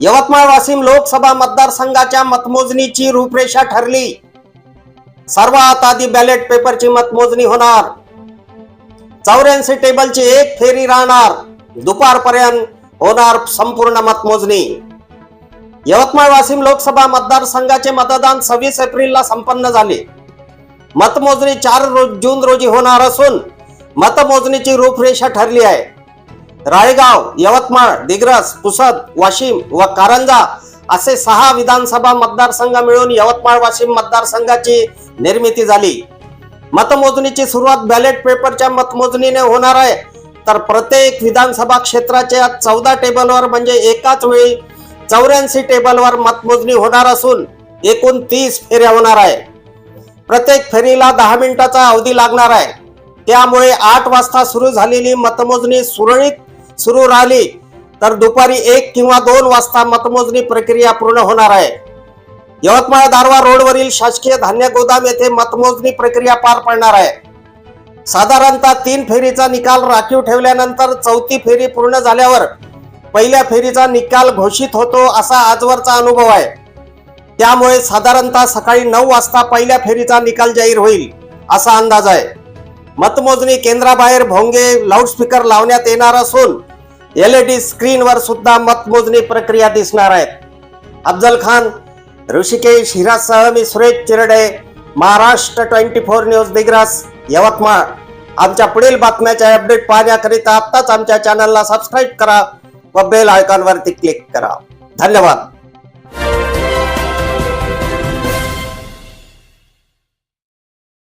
Yavatmal Washim Lok Sabha मतदारसंघाच्या मतमोजणीची रूपरेषा ठरली. सर्वात आधी बॅलेट पेपरची मतमोजणी होणार. चौऱ्याऐंशी टेबलची एक फेरी राहणार. दुपारपर्यंत होणार संपूर्ण मतमोजणी. यवतमाळ वाशिम लोकसभा मतदारसंघाचे मतदान सव्वीस एप्रिलला संपन्न झाले. मतमोजणी चार रोज जून रोजी होणार असून मतमोजणीची रूपरेषा ठरली आहे. राळेगाव यवतमाळ दिग्रस पुसद वाशिम व कारंजा असे सहा विधानसभा मतदारसंघ मिळून यवतमाळ वाशिम मतदारसंघाची निर्मिती झाली. मतमोजणीची सुरुवात बॅलेट पेपरच्या मतमोजणीने होणार आहे. तर प्रत्येक विधानसभा क्षेत्राच्या चौदा टेबलवर म्हणजे एकाच वेळी चौऱ्याऐंशी टेबलवर मतमोजणी होणार असून एकूण तीस फेऱ्या होणार आहे. प्रत्येक फेरीला दहा मिनिटाचा अवधी लागणार आहे. त्यामुळे आठ वाजता सुरू झालेली मतमोजणी सुरळीत सुरू राहिली तर दुपारी एक किंवा दोन वाजता मतमोजणी प्रक्रिया पूर्ण होणार आहे. यवतमाळ दारवा रोडवरील शासकीय धान्य गोदाम येथे मतमोजणी प्रक्रिया पार पडणार आहे. साधारणतः तीन फेरीचा निकाल राखीव ठेवल्यानंतर चौथी फेरी पूर्ण झाल्यावर पहिल्या फेरीचा निकाल घोषित होतो असा आजवरचा अनुभव आहे. त्यामुळे साधारणतः सकाळी नऊ वाजता पहिल्या फेरीचा निकाल जाहीर होईल असा अंदाज आहे. मतमोजणी केंद्राबाहेर भोंगे लाऊडस्पीकर लावण्यात येणार असून एल डी स्क्रीनवर सुद्धा मतमोजणी प्रक्रिया दिसणार आहेत. अफजल खान ऋषिकेश हिरासह मी Suresh Chirde Maharashtra twenty four news Digras Yavatmal. आमच्या पुढील बातम्याचे अपडेट पाहण्याकरिता आत्ताच आमच्या चॅनलला सबस्क्राईब करा व बेल आयकॉनवरती क्लिक करा. धन्यवाद.